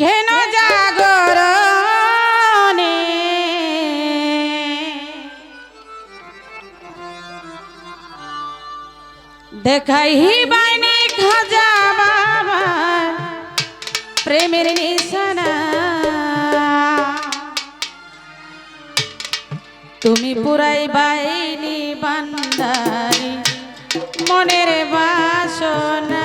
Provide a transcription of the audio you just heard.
কেন জাগর দেখাই বাইনি খাজা বাবা প্রেমের নিশানা। তুমি পুরাই বাইনি বান্দারি মনের বাসনা।